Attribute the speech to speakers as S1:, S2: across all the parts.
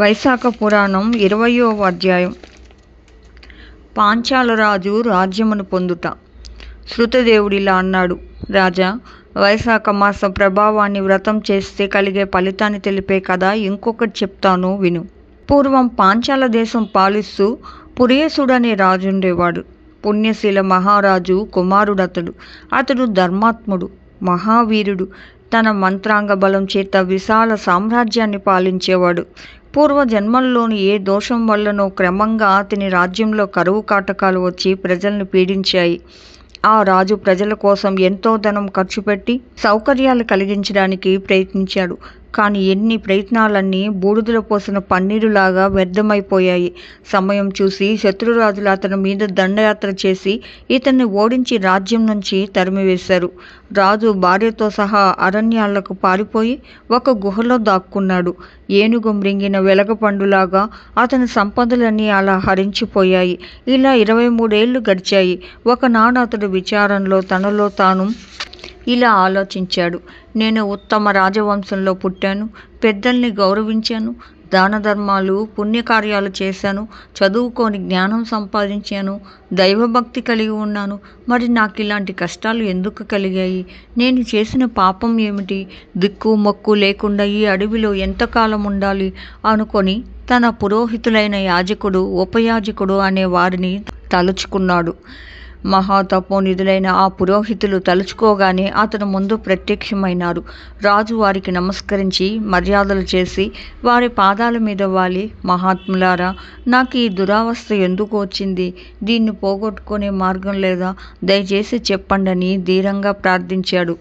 S1: వైశాఖ పురాణం ఇరవయో అధ్యాయం. పాంచాలరాజు రాజ్యమును పొందుట. శృతదేవుడిలా అన్నాడు. రాజా వైశాఖ మాస ప్రభావాన్ని వ్రతం చేస్తే కలిగే ఫలితాన్ని తెలిపే కథ ఇంకొకటి చెప్తాను విను. పూర్వం పాంచాల దేశం పాలిస్తూ పురేసుడు అనే రాజుండేవాడు. పుణ్యశీల మహారాజు కుమారుడతడు. అతడు ధర్మాత్ముడు మహావీరుడు. తన మంత్రాంగ బలం చేత విశాల సామ్రాజ్యాన్ని పాలించేవాడు. పూర్వ జన్మల్లోని ఏ దోషం వల్లనో క్రమంగా అతని రాజ్యంలో కరువు కాటకాలు వచ్చి ప్రజల్ని పీడించాయి. ఆ రాజు ప్రజల కోసం ఎంతో ధనం ఖర్చు పెట్టి సౌకర్యాలు కలిగించడానికి ప్రయత్నించాడు. కానీ ఎన్ని ప్రయత్నాలన్నీ బూడిదలో పోసిన పన్నీరులాగా వ్యర్థమైపోయాయి. సమయం చూసి శత్రురాజులు అతని మీద దండయాత్ర చేసి ఇతన్ని ఓడించి రాజ్యం నుంచి తరిమివేశారు. రాజు భార్యతో సహా అరణ్యాలకు పారిపోయి ఒక గుహలో దాక్కున్నాడు. ఏనుగు మృంగిన వెలగపండులాగా అతని సంపదలన్నీ అలా హరించిపోయాయి. ఇలా ఇరవై మూడేళ్ళు గడిచాయి. ఒకనాడు అతడు విచారంలో తనలో తాను ఇలా ఆలోచించాడు. నేను ఉత్తమ రాజవంశంలో పుట్టాను పెద్దల్ని గౌరవించాను దాన ధర్మాలు పుణ్యకార్యాలు చేశాను చదువుకొని జ్ఞానం సంపాదించాను దైవభక్తి కలిగి ఉన్నాను. మరి నాకు ఇలాంటి కష్టాలు ఎందుకు కలిగాయి? నేను చేసిన పాపం ఏమిటి? దిక్కు మొక్కు లేకుండా ఈ అడవిలో ఎంతకాలం ఉండాలి? అనుకొని తన పురోహితులైన యాజకుడు ఉపయాజకుడు అనే వారిని తలుచుకున్నాడు. మహాతపోనిధులైన ఆ పురోహితులు తలుచుకోగానే అతను ముందు ప్రత్యక్షమైనారు. రాజు వారికి నమస్కరించి మర్యాదలు చేసి వారి పాదాల మీద వాలి మహాత్ములారా నాకు ఈ దురావస్థ ఎందుకు వచ్చింది? దీన్ని పోగొట్టుకునే మార్గం లేదా? దయచేసి చెప్పండని ధీరంగా ప్రార్థించాడు.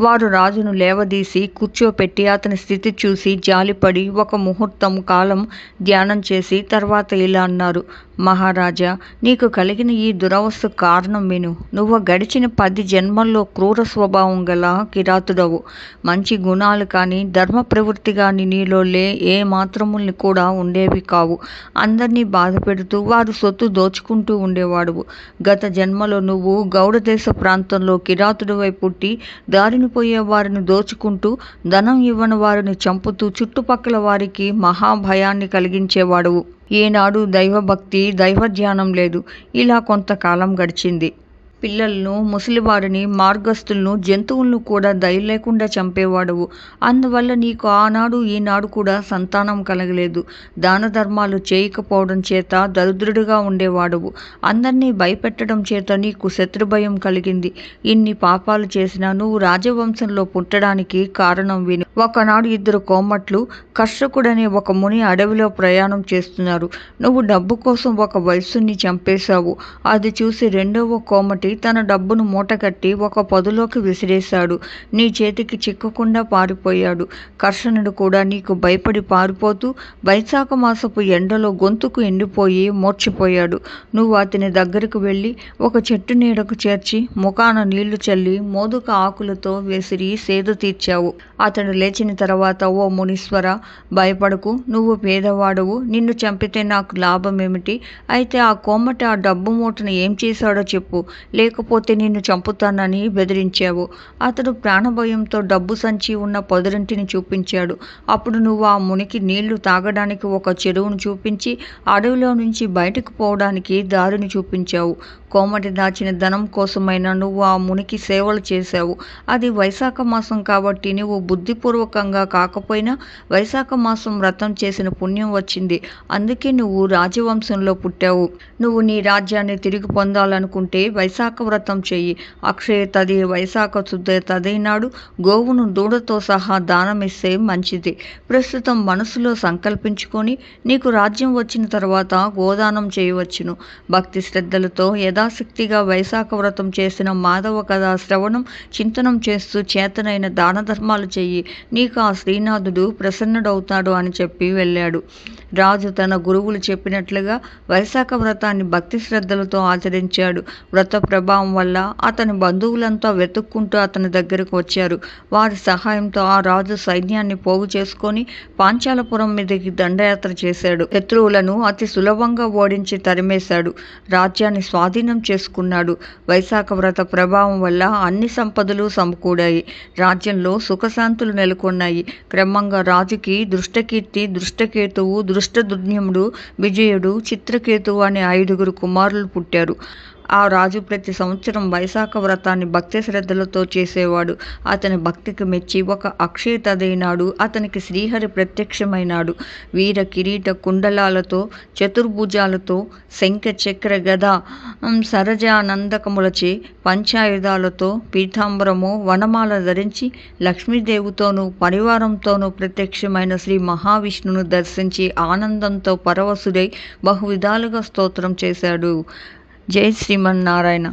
S1: వారు రాజును లేవదీసి కూర్చోపెట్టి అతని స్థితి చూసి జాలిపడి ఒక ముహూర్తం కాలం ధ్యానం చేసి తర్వాత ఇలా అన్నారు. మహారాజా నీకు కలిగిన ఈ దురవస్థ కారణం విను. నువ్వు గడిచిన పది జన్మల్లో క్రూర స్వభావం గల కిరాతుడవు. మంచి గుణాలు కానీ ధర్మ ప్రవృత్తి కానీ నీలో లే ఏ మాత్రముల్ని కూడా ఉండేవి కావు. అందరినీ బాధ పెడుతూ వారు సొత్తు దోచుకుంటూ ఉండేవాడువు. గత జన్మలో నువ్వు గౌడ దేశ ప్రాంతంలో కిరాతుడివై పుట్టి దారిని పోయే వారిని దోచుకుంటూ ధనం ఇవ్వని వారిని చంపుతూ చుట్టుపక్కల వారికి మహాభయాన్ని కలిగించేవాడువు. ఏనాడు దైవభక్తి దైవ ధ్యానం లేదు. ఇలా కొంతకాలం గడిచింది. పిల్లలను ముసలివారిని మార్గస్థులను జంతువులను కూడా దయ లేకుండా చంపేవాడవు. అందువల్ల నీకు ఆనాడు ఈనాడు కూడా సంతానం కలగలేదు. దాన ధర్మాలు చేయకపోవడం చేత దరిద్రుడిగా ఉండేవాడవు. అందరినీ భయపెట్టడం చేత నీకు శత్రుభయం కలిగింది. ఇన్ని పాపాలు చేసినా నువ్వు రాజవంశంలో పుట్టడానికి కారణం విని. ఒకనాడు ఇద్దరు కోమట్లు కర్షకుడనే ఒక ముని అడవిలో ప్రయాణం చేస్తున్నారు. నువ్వు డబ్బు కోసం ఒక వయస్సుని చంపేశావు. అది చూసి రెండవ కోమటి తన డబ్బును మూటగట్టి ఒక పొదలోకి విసిరేశాడు. నీ చేతికి చిక్కకుండా పారిపోయాడు. కర్షణుడు కూడా నీకు భయపడి పారిపోతూ వైశాఖ మాసపు ఎండలో గొంతుకు ఎండిపోయి మూర్చిపోయాడు. నువ్వు అతని దగ్గరకు వెళ్ళి ఒక చెట్టు నీడకు చేర్చి ముఖాన నీళ్ళు చల్లి మోదుక ఆకులతో విసిరి సేదు తీర్చావు. అతడు లేచిన తర్వాత ఓ మునీశ్వర భయపడకు నువ్వు పేదవాడవు నిన్ను చంపితే నాకు లాభం ఏమిటి అయితే ఆ కోమట ఆ డబ్బు మూటను ఏం చేశాడో చెప్పు. లేకపోతే నిన్ను చంపుతానని బెదిరించావు. అతడు ప్రాణభయంతో డబ్బు సంచి ఉన్న పొదరింటిని చూపించాడు. అప్పుడు నువ్వు ఆ మునికి నీళ్ళు తాగడానికి ఒక చెరువును చూపించి అడవిలో నుంచి బయటకు పోవడానికి దారిని చూపించావు. కోమటి దాచిన ధనం కోసమైనా నువ్వు ఆ మునికి సేవలు చేశావు. అది వైశాఖ మాసం కాబట్టి నువ్వు బుద్ధిపూర్వకంగా కాకపోయినా వైశాఖ మాసం వ్రతం చేసిన పుణ్యం వచ్చింది. అందుకే నువ్వు రాజవంశంలో పుట్టావు. నువ్వు నీ రాజ్యాన్ని తిరిగి పొందాలనుకుంటే వైశాఖ వ్రతం చెయ్యి. అక్షయ తది వైశాఖ శుద్ధ తదైనాడు గోవును దూడతో సహా దానమిస్తే మంచిది. ప్రస్తుతం మనసులో సంకల్పించుకొని నీకు రాజ్యం వచ్చిన తర్వాత గోదానం చేయవచ్చును. భక్తి శ్రద్ధలతో యథాశక్తిగా వైశాఖ వ్రతం చేసిన మాధవ కథ శ్రవణం చింతనం చేస్తూ చేతనైన దాన ధర్మాలు చెయ్యి. నీకు ఆ శ్రీనాథుడు ప్రసన్నుడవుతాడు అని చెప్పి వెళ్ళాడు. రాజు తన గురువులు చెప్పినట్లుగా వైశాఖ వ్రతాన్ని భక్తి శ్రద్ధలతో ఆచరించాడు. వ్రత ప్రభావం వల్ల అతని బంధువులంతా వెతుక్కుంటూ అతని దగ్గరకు వచ్చారు. వారి సహాయంతో ఆ రాజు సైన్యాన్ని పోగు చేసుకొని పాంచాలపురం మీదకి దండయాత్ర చేశాడు. శత్రువులను అతి సులభంగా ఓడించి తరిమేశాడు. రాజ్యాన్ని స్వాధీనం స్వాధీనం చేసుకున్నాడు. వైశాఖ వ్రత ప్రభావం వల్ల అన్ని సంపదలు సమకూడాయి. రాజ్యంలో సుఖశాంతులు నెలకొన్నాయి. క్రమంగా రాజుకి దృష్టకీర్తి దృష్టకేతువు దృష్టదుర్న్యముడు విజయుడు చిత్రకేతువు అనే ఐదుగురు కుమారులు పుట్టారు. ఆ రాజు ప్రతి సంవత్సరం వైశాఖ వ్రతాన్ని భక్తి శ్రద్ధలతో చేసేవాడు. అతని భక్తికి మెచ్చి ఒక అక్షయ తదైనాడు అతనికి శ్రీహరి ప్రత్యక్షమైనాడు. వీర కిరీట కుండలాలతో చతుర్భుజాలతో శంఖ చక్ర గద సరజానందకములచే పంచాయుధాలతో పీతాంబరము వనమాల ధరించి లక్ష్మీదేవితోనూ పరివారంతోనూ ప్రత్యక్షమైన శ్రీ మహావిష్ణును దర్శించి ఆనందంతో పరవశుడై బహువిధాలుగా స్తోత్రం చేశాడు. జై శ్రీమన్నారాయణ